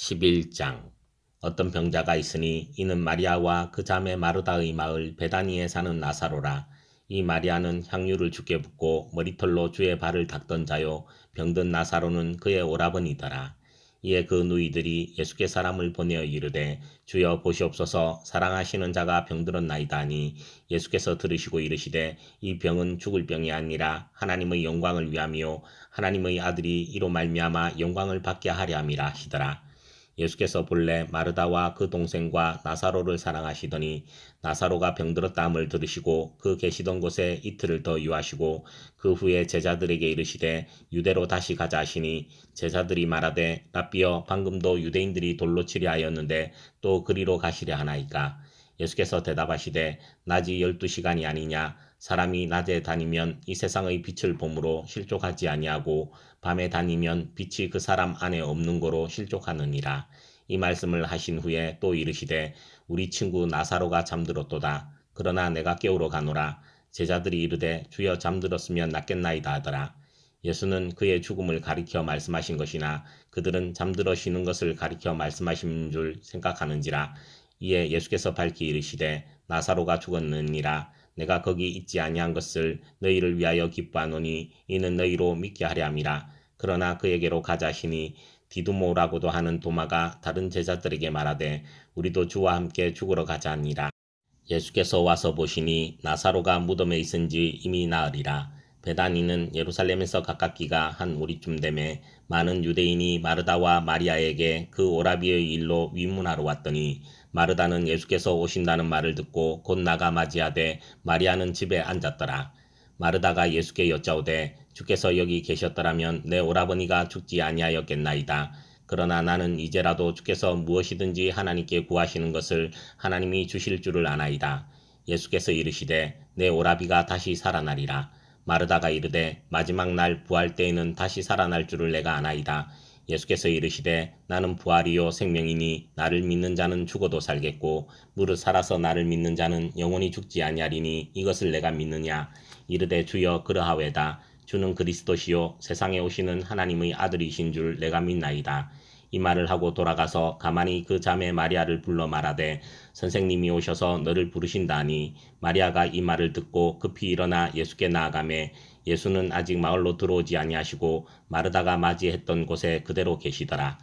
11장 어떤 병자가 있으니 이는 마리아와 그 자매 마르다의 마을 베다니에 사는 나사로라. 이 마리아는 향유를 주께 붓고 머리털로 주의 발을 닦던 자요 병든 나사로는 그의 오라버니더라. 이에 그 누이들이 예수께 사람을 보내어 이르되 주여 보시옵소서 사랑하시는 자가 병들었나이다 하니 예수께서 들으시고 이르시되 이 병은 죽을 병이 아니라 하나님의 영광을 위함이요 하나님의 아들이 이로 말미암아 영광을 받게 하려 함이라 하시더라. 예수께서 본래 마르다와 그 동생과 나사로를 사랑하시더니 나사로가 병들었다함을 들으시고 그 계시던 곳에 이틀을 더 유하시고 그 후에 제자들에게 이르시되 유대로 다시 가자 하시니 제자들이 말하되 라비어 방금도 유대인들이 돌로 치려 하였는데 또 그리로 가시려 하나이까? 예수께서 대답하시되 낮이 열두 시간이 아니냐? 사람이 낮에 다니면 이 세상의 빛을 봄으로 실족하지 아니하고 밤에 다니면 빛이 그 사람 안에 없는 거로 실족하느니라. 이 말씀을 하신 후에 또 이르시되 우리 친구 나사로가 잠들었도다. 그러나 내가 깨우러 가노라. 제자들이 이르되 주여 잠들었으면 낫겠나이다 하더라. 예수는 그의 죽음을 가리켜 말씀하신 것이나 그들은 잠들어 쉬는 것을 가리켜 말씀하신 줄 생각하는지라. 이에 예수께서 밝히 이르시되 나사로가 죽었느니라. 내가 거기 있지 아니한 것을 너희를 위하여 기뻐하노니 이는 너희로 믿게 하려 함이라. 그러나 그에게로 가자 하시니 디두모라고도 하는 도마가 다른 제자들에게 말하되 우리도 주와 함께 죽으러 가자 하니라. 예수께서 와서 보시니 나사로가 무덤에 있은지 이미 나으리라. 베다니는 예루살렘에서 가깝기가 한 오리쯤 되매 많은 유대인이 마르다와 마리아에게 그 오라비의 일로 위문하러 왔더니 마르다는 예수께서 오신다는 말을 듣고 곧 나가 맞이하되 마리아는 집에 앉았더라. 마르다가 예수께 여짜오되 주께서 여기 계셨더라면 내 오라버니가 죽지 아니하였겠나이다. 그러나 나는 이제라도 주께서 무엇이든지 하나님께 구하시는 것을 하나님이 주실 줄을 아나이다. 예수께서 이르시되 내 오라비가 다시 살아나리라. 마르다가 이르되 마지막 날 부활 때에는 다시 살아날 줄을 내가 아나이다. 예수께서 이르시되 나는 부활이요 생명이니 나를 믿는 자는 죽어도 살겠고 무릇 살아서 나를 믿는 자는 영원히 죽지 아니하리니 이것을 내가 믿느냐? 이르되 주여 그러하외다. 주는 그리스도시요 세상에 오시는 하나님의 아들이신 줄 내가 믿나이다. 이 말을 하고 돌아가서 가만히 그 자매 마리아를 불러 말하되 선생님이 오셔서 너를 부르신다니. 마리아가 이 말을 듣고 급히 일어나 예수께 나아가매 예수는 아직 마을로 들어오지 아니하시고 마르다가 맞이했던 곳에 그대로 계시더라.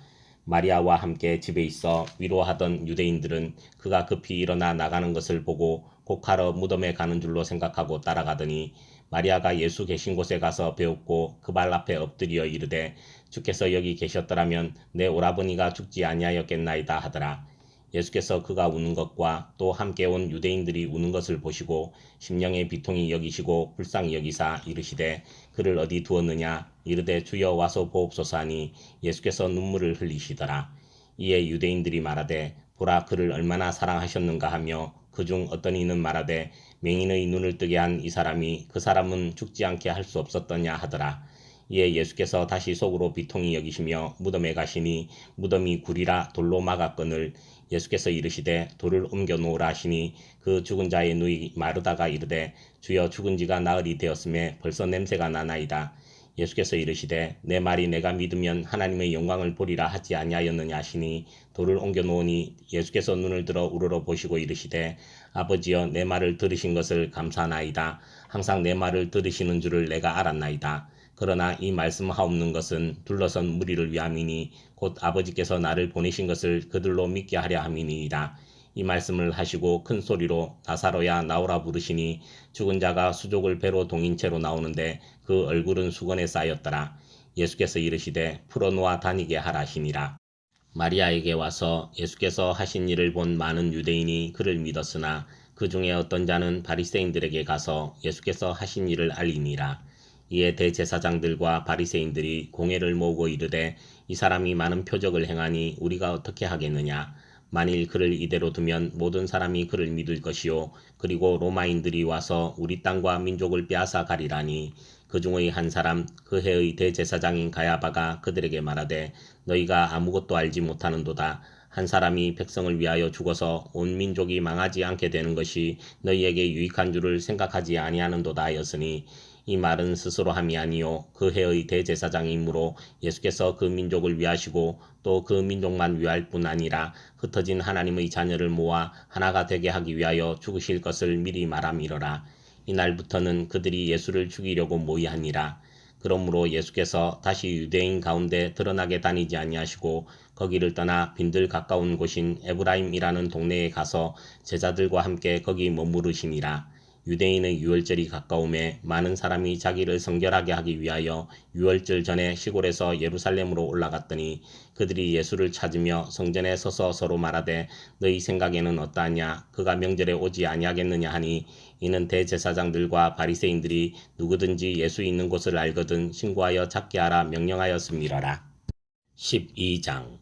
마리아와 함께 집에 있어 위로하던 유대인들은 그가 급히 일어나 나가는 것을 보고 곡하러 무덤에 가는 줄로 생각하고 따라가더니 마리아가 예수 계신 곳에 가서 배웠고 그 발 앞에 엎드려 이르되 주께서 여기 계셨더라면 내 오라버니가 죽지 아니하였겠나이다 하더라. 예수께서 그가 우는 것과 또 함께 온 유대인들이 우는 것을 보시고 심령의 비통이 여기시고 불쌍히 여기사 이르시되 그를 어디 두었느냐 이르되 주여 와서 보옵소서 하니 예수께서 눈물을 흘리시더라. 이에 유대인들이 말하되 보라 그를 얼마나 사랑하셨는가 하며 그중 어떤 이는 말하되 맹인의 눈을 뜨게 한 이 사람이 그 사람은 죽지 않게 할 수 없었더냐 하더라. 이에 예수께서 다시 속으로 비통히 여기시며 무덤에 가시니 무덤이 구리라 돌로 막았거늘 예수께서 이르시되 돌을 옮겨 놓으라 하시니 그 죽은 자의 누이 마르다가 이르되 주여 죽은 지가 나흘이 되었음에 벌써 냄새가 나나이다. 예수께서 이르시되 내 말이 내가 믿으면 하나님의 영광을 보리라 하지 아니하였느냐 하시니 돌을 옮겨 놓으니 예수께서 눈을 들어 우러러 보시고 이르시되 아버지여 내 말을 들으신 것을 감사하나이다. 항상 내 말을 들으시는 줄을 내가 알았나이다. 그러나 이 말씀하옵는 것은 둘러선 무리를 위함이니 곧 아버지께서 나를 보내신 것을 그들로 믿게 하려 함이니이다. 이 말씀을 하시고 큰 소리로 나사로야 나오라 부르시니 죽은 자가 수족을 배로 동인 채로 나오는데 그 얼굴은 수건에 쌓였더라. 예수께서 이르시되 풀어놓아 다니게 하라시니라. 마리아에게 와서 예수께서 하신 일을 본 많은 유대인이 그를 믿었으나 그 중에 어떤 자는 바리새인들에게 가서 예수께서 하신 일을 알리니라. 이에 대제사장들과 바리새인들이 공회를 모으고 이르되 이 사람이 많은 표적을 행하니 우리가 어떻게 하겠느냐? 만일 그를 이대로 두면 모든 사람이 그를 믿을 것이요. 그리고 로마인들이 와서 우리 땅과 민족을 빼앗아 가리라니. 그 중의 한 사람 그 해의 대제사장인 가야바가 그들에게 말하되 너희가 아무것도 알지 못하는도다. 한 사람이 백성을 위하여 죽어서 온 민족이 망하지 않게 되는 것이 너희에게 유익한 줄을 생각하지 아니하는도다 하였으니 이 말은 스스로 함이 아니요 그 해의 대제사장이므로 예수께서 그 민족을 위하시고 또 그 민족만 위할 뿐 아니라 흩어진 하나님의 자녀를 모아 하나가 되게 하기 위하여 죽으실 것을 미리 말함이러라. 이날부터는 그들이 예수를 죽이려고 모의하니라. 그러므로 예수께서 다시 유대인 가운데 드러나게 다니지 아니하시고 거기를 떠나 빈들 가까운 곳인 에브라임이라는 동네에 가서 제자들과 함께 거기 머무르시니라. 유대인의 유월절이 가까움에 많은 사람이 자기를 성결하게 하기 위하여 유월절 전에 시골에서 예루살렘으로 올라갔더니 그들이 예수를 찾으며 성전에 서서 서로 말하되 너희 생각에는 어떠하냐? 그가 명절에 오지 아니하겠느냐? 하니 이는 대제사장들과 바리새인들이 누구든지 예수 있는 곳을 알거든 신고하여 찾게 하라 명령하였음이러라. 12장.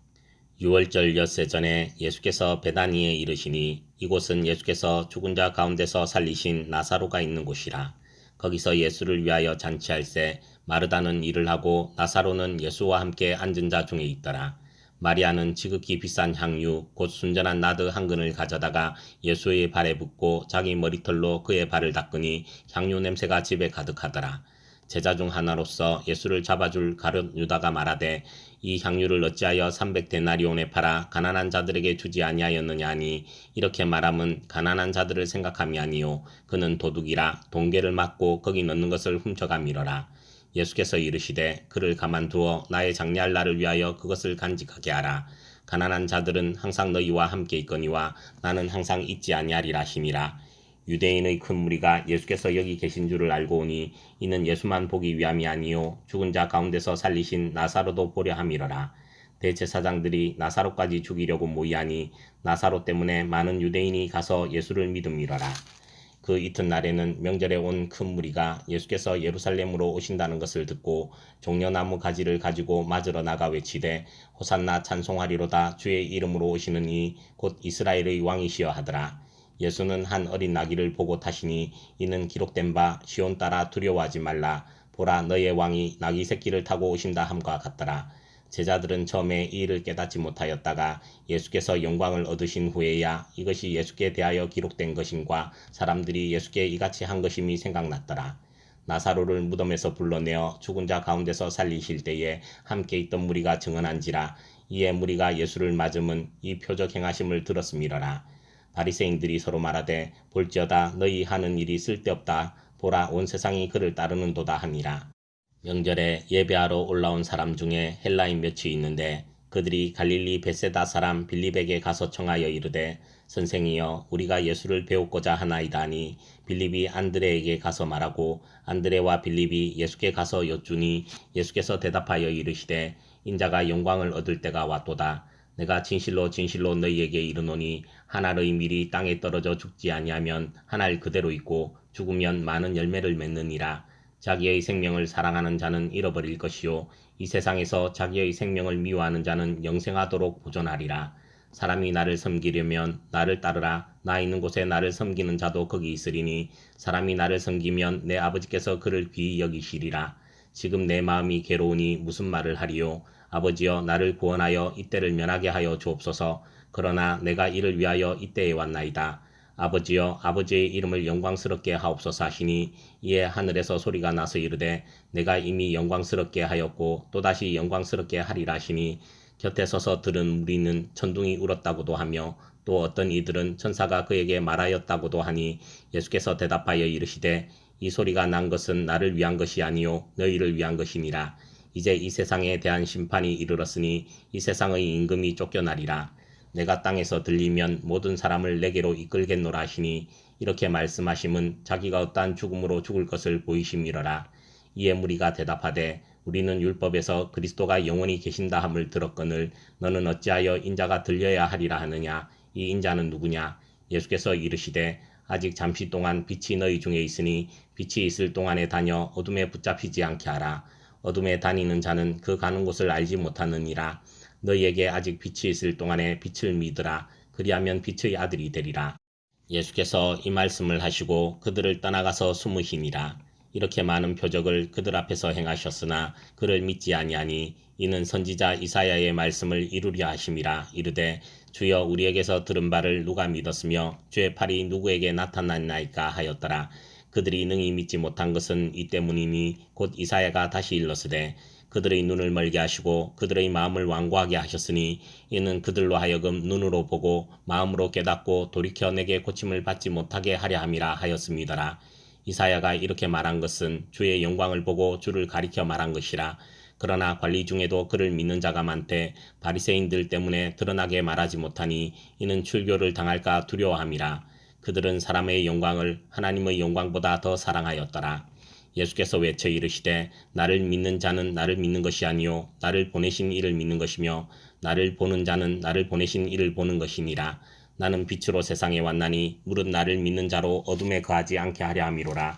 유월절 엿새 전에 예수께서 베다니에 이르시니 이곳은 예수께서 죽은 자 가운데서 살리신 나사로가 있는 곳이라. 거기서 예수를 위하여 잔치할새 마르다는 일을 하고 나사로는 예수와 함께 앉은 자 중에 있더라. 마리아는 지극히 비싼 향유 곧 순전한 나드 한 근을 가져다가 예수의 발에 붓고 자기 머리털로 그의 발을 닦으니 향유 냄새가 집에 가득하더라. 제자 중 하나로서 예수를 잡아줄 가룟 유다가 말하되 이 향유를 어찌하여 300데나리온에 팔아 가난한 자들에게 주지 아니하였느냐 하니 이렇게 말함은 가난한 자들을 생각함이 아니요. 그는 도둑이라 동계를 맞고 거기 넣는 것을 훔쳐가미러라. 예수께서 이르시되 그를 가만두어 나의 장례할 날을 위하여 그것을 간직하게 하라. 가난한 자들은 항상 너희와 함께 있거니와 나는 항상 있지 아니하리라 하시니라 유대인의 큰 무리가 예수께서 여기 계신 줄을 알고 오니 이는 예수만 보기 위함이 아니요 죽은 자 가운데서 살리신 나사로도 보려 함이러라. 대제사장들이 나사로까지 죽이려고 모이하니 나사로 때문에 많은 유대인이 가서 예수를 믿음이러라. 그 이튿날에는 명절에 온 큰 무리가 예수께서 예루살렘으로 오신다는 것을 듣고 종려나무 가지를 가지고 맞으러 나가 외치되 호산나 찬송하리로다 주의 이름으로 오시는 이 곧 이스라엘의 왕이시여 하더라. 예수는 한 어린 나귀를 보고 타시니 이는 기록된 바 시온 따라 두려워하지 말라. 보라 너의 왕이 나귀 새끼를 타고 오신다 함과 같더라. 제자들은 처음에 이 일을 깨닫지 못하였다가 예수께서 영광을 얻으신 후에야 이것이 예수께 대하여 기록된 것임과 사람들이 예수께 이같이 한 것임이 생각났더라. 나사로를 무덤에서 불러내어 죽은 자 가운데서 살리실 때에 함께 있던 무리가 증언한지라 이에 무리가 예수를 맞음은 이 표적 행하심을 들었음이러라 바리새인들이 서로 말하되 볼지어다 너희 하는 일이 쓸데없다. 보라 온 세상이 그를 따르는도다 하니라. 명절에 예배하러 올라온 사람 중에 헬라인 몇이 있는데 그들이 갈릴리 베세다 사람 빌립에게 가서 청하여 이르되 선생이여 우리가 예수를 배우고자 하나이다 하니 빌립이 안드레에게 가서 말하고 안드레와 빌립이 예수께 가서 여쭈니 예수께서 대답하여 이르시되 인자가 영광을 얻을 때가 왔도다 내가 진실로 진실로 너희에게 이르노니 하나의 밀이 땅에 떨어져 죽지 아니하면 하나를 그대로 있고 죽으면 많은 열매를 맺느니라. 자기의 생명을 사랑하는 자는 잃어버릴 것이요 이 세상에서 자기의 생명을 미워하는 자는 영생하도록 보존하리라. 사람이 나를 섬기려면 나를 따르라. 나 있는 곳에 나를 섬기는 자도 거기 있으리니 사람이 나를 섬기면 내 아버지께서 그를 귀히 여기시리라. 지금 내 마음이 괴로우니 무슨 말을 하리요? 아버지여 나를 구원하여 이때를 면하게 하여 주옵소서. 그러나 내가 이를 위하여 이때에 왔나이다. 아버지여 아버지의 이름을 영광스럽게 하옵소서 하시니 이에 하늘에서 소리가 나서 이르되 내가 이미 영광스럽게 하였고 또다시 영광스럽게 하리라 하시니 곁에 서서 들은 무리는 천둥이 울었다고도 하며 또 어떤 이들은 천사가 그에게 말하였다고도 하니 예수께서 대답하여 이르시되 이 소리가 난 것은 나를 위한 것이 아니요 너희를 위한 것이니라 이제 이 세상에 대한 심판이 이르렀으니 이 세상의 임금이 쫓겨나리라. 내가 땅에서 들리면 모든 사람을 내게로 이끌겠노라 하시니 이렇게 말씀하심은 자기가 어떠한 죽음으로 죽을 것을 보이심이러라. 이에 무리가 대답하되 우리는 율법에서 그리스도가 영원히 계신다 함을 들었거늘 너는 어찌하여 인자가 들려야 하리라 하느냐 이 인자는 누구냐 예수께서 이르시되 아직 잠시 동안 빛이 너희 중에 있으니 빛이 있을 동안에 다녀 어둠에 붙잡히지 않게 하라 어둠에 다니는 자는 그 가는 곳을 알지 못하느니라. 너희에게 아직 빛이 있을 동안에 빛을 믿으라. 그리하면 빛의 아들이 되리라. 예수께서 이 말씀을 하시고 그들을 떠나가서 숨으시니라. 이렇게 많은 표적을 그들 앞에서 행하셨으나 그를 믿지 아니하니 이는 선지자 이사야의 말씀을 이루려 하심이라 이르되 주여 우리에게서 들은 바를 누가 믿었으며 주의 팔이 누구에게 나타났나이까 하였더라. 그들이 능히 믿지 못한 것은 이 때문이니 곧 이사야가 다시 일렀으되 그들의 눈을 멀게 하시고 그들의 마음을 완고하게 하셨으니 이는 그들로 하여금 눈으로 보고 마음으로 깨닫고 돌이켜 내게 고침을 받지 못하게 하려 함이라 하였습니다라. 이사야가 이렇게 말한 것은 주의 영광을 보고 주를 가리켜 말한 것이라. 그러나 관리 중에도 그를 믿는 자가 많되 바리새인들 때문에 드러나게 말하지 못하니 이는 출교를 당할까 두려워함이라. 그들은 사람의 영광을 하나님의 영광보다 더 사랑하였더라. 예수께서 외쳐 이르시되 나를 믿는 자는 나를 믿는 것이 아니요 나를 보내신 이를 믿는 것이며 나를 보는 자는 나를 보내신 이를 보는 것이니라. 나는 빛으로 세상에 왔나니 무릇 나를 믿는 자로 어둠에 거하지 않게 하려 함이로라.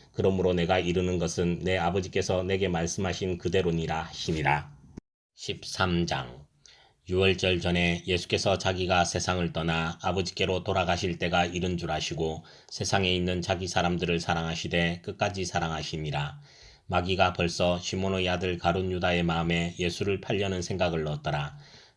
그러므로 내가 이르는 것은 내 아버지께서 내게 말씀하신 그대로니라 하시니라. 13장 유월절 전에 예수께서 자기가 세상을 떠나 아버지께로 돌아가실 때가 이른 줄 아시고 세상에 있는 자기 사람들을 사랑하시되 끝까지 사랑하시니라. 마귀가 벌써 시몬의 아들 가룟 유다의 마음에 예수를 팔려는 생각을 넣었더라.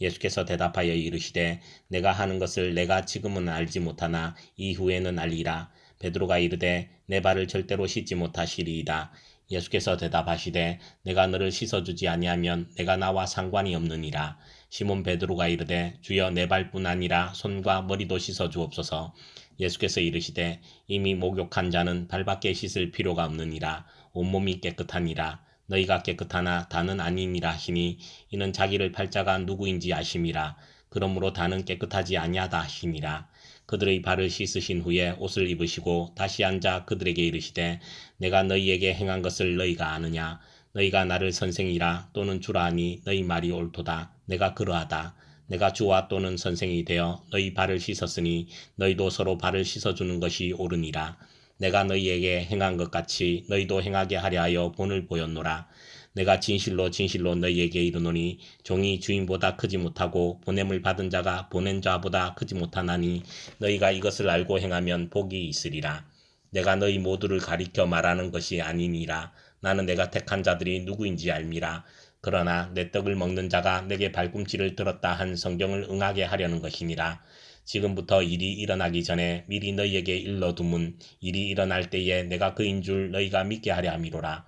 예수께서 대답하여 이르시되 내가 하는 것을 내가 지금은 알지 못하나 이후에는 알리라. 베드로가 이르되 내 발을 절대로 씻지 못하시리이다. 예수께서 대답하시되 내가 너를 씻어주지 아니하면 내가 나와 상관이 없느니라. 시몬 베드로가 이르되 주여 내 발뿐 아니라 손과 머리도 씻어 주옵소서. 예수께서 이르시되 이미 목욕한 자는 발밖에 씻을 필요가 없느니라. 온몸이 깨끗하니라. 너희가 깨끗하나 다는 아니니라 하시니 이는 자기를 팔자가 누구인지 아심이라 그러므로 다는 깨끗하지 아니하다 하시니라. 그들의 발을 씻으신 후에 옷을 입으시고 다시 앉아 그들에게 이르시되 내가 너희에게 행한 것을 너희가 아느냐? 너희가 나를 선생이라 또는 주라 하니 너희 말이 옳도다. 내가 그러하다. 내가 주와 또는 선생이 되어 너희 발을 씻었으니 너희도 서로 발을 씻어주는 것이 옳으니라 내가 너희에게 행한 것 같이 너희도 행하게 하려 하여 본을 보였노라. 내가 진실로 진실로 너희에게 이르노니 종이 주인보다 크지 못하고 보냄을 받은 자가 보낸 자보다 크지 못하나니 너희가 이것을 알고 행하면 복이 있으리라. 내가 너희 모두를 가리켜 말하는 것이 아니니라. 나는 내가 택한 자들이 누구인지 알미라. 그러나 내 떡을 먹는 자가 내게 발꿈치를 들었다 한 성경을 응하게 하려는 것이니라. 지금부터 일이 일어나기 전에 미리 너희에게 일러두문 일이 일어날 때에 내가 그인 줄 너희가 믿게 하려 함이로라.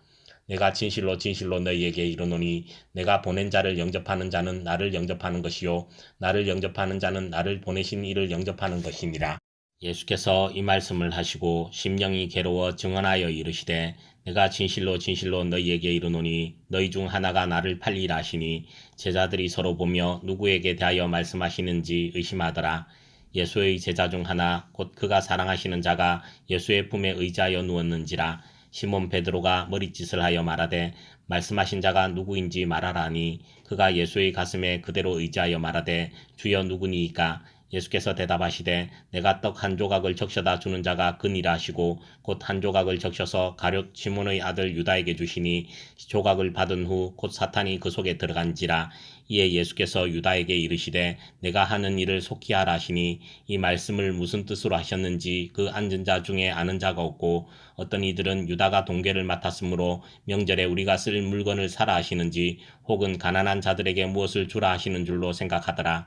내가 진실로 진실로 너희에게 이르노니 내가 보낸 자를 영접하는 자는 나를 영접하는 것이요 나를 영접하는 자는 나를 보내신 이를 영접하는 것이니라. 예수께서 이 말씀을 하시고 심령이 괴로워 증언하여 이르시되 내가 진실로 진실로 너희에게 이르노니 너희 중 하나가 나를 팔리라 하시니 제자들이 서로 보며 누구에게 대하여 말씀하시는지 의심하더라. 예수의 제자 중 하나 곧 그가 사랑하시는 자가 예수의 품에 의지하여 누웠는지라. 시몬 베드로가 머리짓을 하여 말하되 말씀하신 자가 누구인지 말하라니 그가 예수의 가슴에 그대로 의지하여 말하되 주여 누구니이까 예수께서 대답하시되 내가 떡 한 조각을 적셔다 주는 자가 그니라 하시고 곧 한 조각을 적셔서 가룟 시몬의 아들 유다에게 주시니 조각을 받은 후 곧 사탄이 그 속에 들어간지라. 이에 예수께서 유다에게 이르시되 내가 하는 일을 속히 하라 하시니 이 말씀을 무슨 뜻으로 하셨는지 그 앉은 자 중에 아는 자가 없고 어떤 이들은 유다가 동계를 맡았으므로 명절에 우리가 쓸 물건을 사라 하시는지 혹은 가난한 자들에게 무엇을 주라 하시는 줄로 생각하더라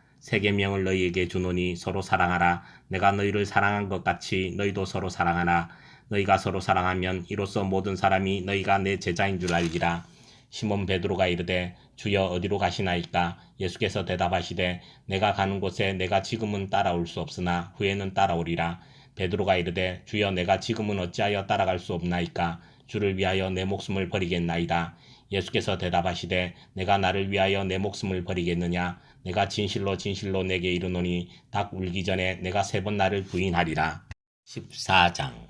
세 계명을 너희에게 주노니 서로 사랑하라. 내가 너희를 사랑한 것 같이 너희도 서로 사랑하라. 너희가 서로 사랑하면 이로써 모든 사람이 너희가 내 제자인 줄 알리라. 시몬 베드로가 이르되 주여 어디로 가시나이까 예수께서 대답하시되 내가 가는 곳에 내가 지금은 따라올 수 없으나 후에는 따라오리라. 베드로가 이르되 주여 내가 지금은 어찌하여 따라갈 수 없나이까 주를 위하여 내 목숨을 버리겠나이다. 예수께서 대답하시되 내가 나를 위하여 내 목숨을 버리겠느냐 내가 진실로 진실로 내게 이르노니 닭 울기 전에 내가 세 번 나를 부인하리라. 14장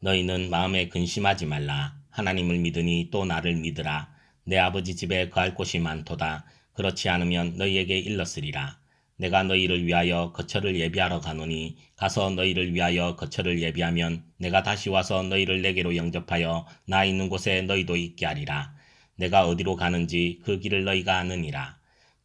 너희는 마음에 근심하지 말라. 하나님을 믿으니 또 나를 믿으라. 내 아버지 집에 거할 곳이 많도다. 그렇지 않으면 너희에게 일렀으리라. 내가 너희를 위하여 거처를 예비하러 가노니 가서 너희를 위하여 거처를 예비하면 내가 다시 와서 너희를 내게로 영접하여 나 있는 곳에 너희도 있게 하리라. 내가 어디로 가는지 그 길을 너희가 아느니라.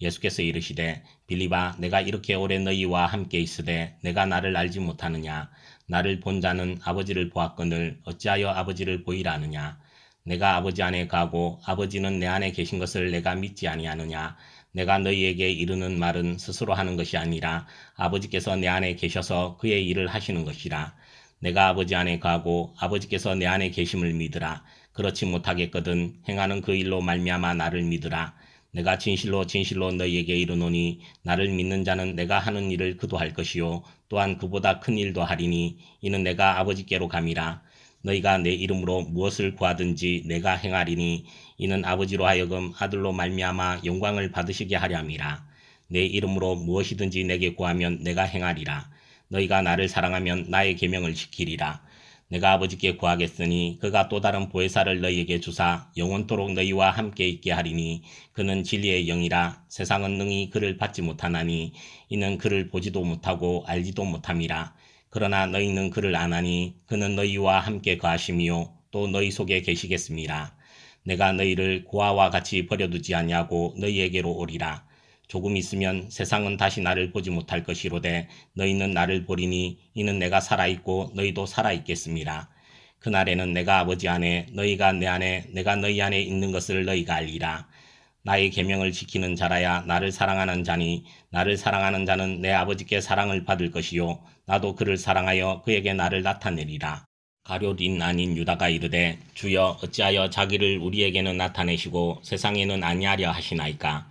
예수께서 이르시되 빌립아 내가 이렇게 오래 너희와 함께 있으되 내가 나를 알지 못하느냐? 나를 본 자는 아버지를 보았거늘 어찌하여 아버지를 보이라 하느냐? 내가 아버지 안에 가고 아버지는 내 안에 계신 것을 내가 믿지 아니하느냐? 내가 너희에게 이르는 말은 스스로 하는 것이 아니라 아버지께서 내 안에 계셔서 그의 일을 하시는 것이라. 내가 아버지 안에 가고 아버지께서 내 안에 계심을 믿으라. 그렇지 못하겠거든 행하는 그 일로 말미암아 나를 믿으라 내가 진실로 진실로 너희에게 이르노니 나를 믿는 자는 내가 하는 일을 그도 할 것이요 또한 그보다 큰 일도 하리니 이는 내가 아버지께로 감이라. 너희가 내 이름으로 무엇을 구하든지 내가 행하리니 이는 아버지로 하여금 아들로 말미암아 영광을 받으시게 하려 함이라. 내 이름으로 무엇이든지 내게 구하면 내가 행하리라. 너희가 나를 사랑하면 나의 계명을 지키리라 내가 아버지께 구하겠으니 그가 또 다른 보혜사를 너희에게 주사 영원토록 너희와 함께 있게 하리니 그는 진리의 영이라 세상은 능히 그를 받지 못하나니 이는 그를 보지도 못하고 알지도 못함이라. 그러나 너희는 그를 아나니 그는 너희와 함께 거하심이요 또 너희 속에 계시겠습니다. 내가 너희를 고아와 같이 버려두지 아니하고 너희에게로 오리라 조금 있으면 세상은 다시 나를 보지 못할 것이로되 너희는 나를 보리니 이는 내가 살아있고 너희도 살아있겠습니다. 그날에는 내가 아버지 안에 너희가 내 안에 내가 너희 안에 있는 것을 너희가 알리라. 나의 계명을 지키는 자라야 나를 사랑하는 자니 나를 사랑하는 자는 내 아버지께 사랑을 받을 것이요 나도 그를 사랑하여 그에게 나를 나타내리라. 가룟인 아닌 유다가 이르되 주여 어찌하여 자기를 우리에게는 나타내시고 세상에는 아니하려 하시나이까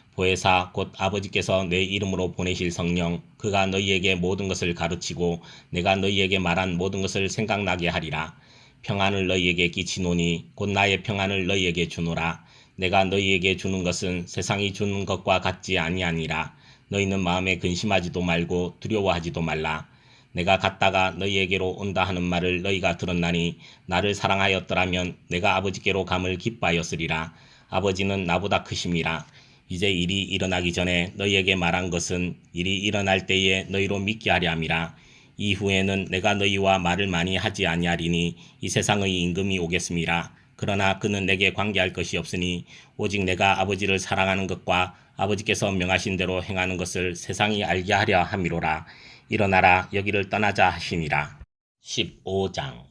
보혜사 곧 아버지께서 내 이름으로 보내실 성령 그가 너희에게 모든 것을 가르치고 내가 너희에게 말한 모든 것을 생각나게 하리라. 평안을 너희에게 끼치노니 곧 나의 평안을 너희에게 주노라. 내가 너희에게 주는 것은 세상이 주는 것과 같지 아니하니라. 너희는 마음에 근심하지도 말고 두려워하지도 말라. 내가 갔다가 너희에게로 온다 하는 말을 너희가 들었나니 나를 사랑하였더라면 내가 아버지께로 감을 기뻐하였으리라. 아버지는 나보다 크심이라 이제 일이 일어나기 전에 너희에게 말한 것은 일이 일어날 때에 너희로 믿게 하려 함이라. 이후에는 내가 너희와 말을 많이 하지 아니하리니 이 세상의 임금이 오겠습니다. 그러나 그는 내게 관계할 것이 없으니 오직 내가 아버지를 사랑하는 것과 아버지께서 명하신 대로 행하는 것을 세상이 알게 하려 함이로라. 일어나라 여기를 떠나자 하시니라. 15장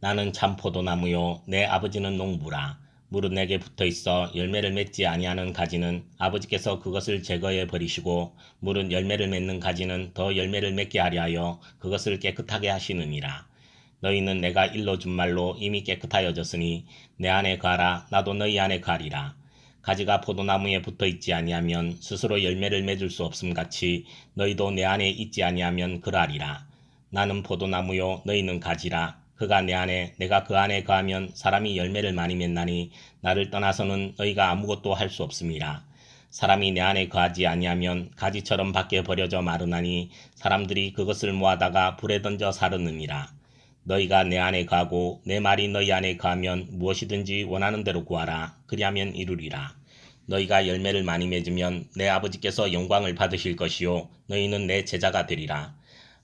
나는 참 포도나무요 내 아버지는 농부라. 물은 내게 붙어 있어 열매를 맺지 아니하는 가지는 아버지께서 그것을 제거해 버리시고 물은 열매를 맺는 가지는 더 열매를 맺게 하려 하여 그것을 깨끗하게 하시느니라. 너희는 내가 일러 준 말로 이미 깨끗하여졌으니 내 안에 가라 나도 너희 안에 가리라. 가지가 포도나무에 붙어 있지 아니하면 스스로 열매를 맺을 수 없음 같이 너희도 내 안에 있지 아니하면 그러하리라. 나는 포도나무요 너희는 가지라. 그가 내 안에 내가 그 안에 거하면 사람이 열매를 많이 맺나니 나를 떠나서는 너희가 아무것도 할 수 없습니다. 사람이 내 안에 거하지 아니하면 가지처럼 밖에 버려져 마르나니 사람들이 그것을 모아다가 불에 던져 사르느니라. 너희가 내 안에 거하고 내 말이 너희 안에 거하면 무엇이든지 원하는 대로 구하라. 그리하면 이루리라. 너희가 열매를 많이 맺으면 내 아버지께서 영광을 받으실 것이요 너희는 내 제자가 되리라.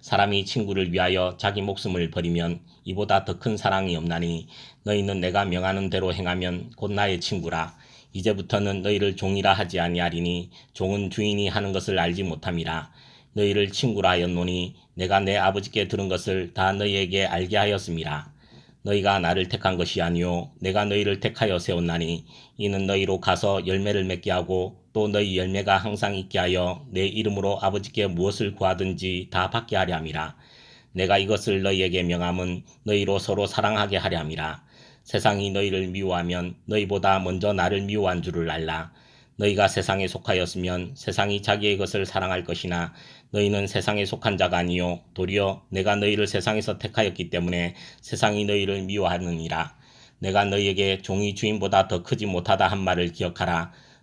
사람이 친구를 위하여 자기 목숨을 버리면 이보다 더 큰 사랑이 없나니 너희는 내가 명하는 대로 행하면 곧 나의 친구라. 이제부터는 너희를 종이라 하지 아니하리니 종은 주인이 하는 것을 알지 못함이라. 너희를 친구라 하였노니 내가 내 아버지께 들은 것을 다 너희에게 알게 하였음이라. 너희가 나를 택한 것이 아니요 내가 너희를 택하여 세웠나니 이는 너희로 가서 열매를 맺게 하고 또 너희 열매가 항상 있게 하여 내 이름으로 아버지께 무엇을 구하든지 다 받게 함이라. 내가 이것을 너희에게 명함은 너희로 서로 사랑하게 함이라. 세상이 너희를 미워하면 너희보다 먼저 나를 미워한 줄을 알라. 너희가 세상에 속하였으면 세상이 자기의 것을 사랑할 것이나 너희는 세상에 속한 자가 아니요 도리어 내가 너희를 세상에서 택하였기 때문에 세상이 너희를 미워하느니라. 내가 너희에게 종이 주인보다 더 크지 못하다 한 말을 기억하라.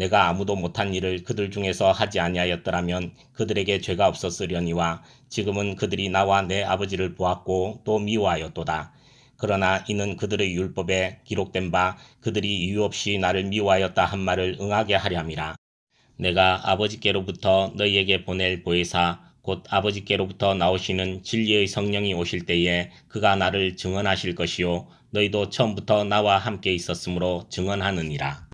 내가 아무도 못한 일을 그들 중에서 하지 아니하였더라면 그들에게 죄가 없었으려니와 지금은 그들이 나와 내 아버지를 보았고 또 미워하였도다. 그러나 이는 그들의 율법에 기록된 바 그들이 이유 없이 나를 미워하였다 한 말을 응하게 하려 함이라. 내가 아버지께로부터 너희에게 보낼 보혜사 곧 아버지께로부터 나오시는 진리의 성령이 오실 때에 그가 나를 증언하실 것이요 너희도 처음부터 나와 함께 있었으므로 증언하느니라.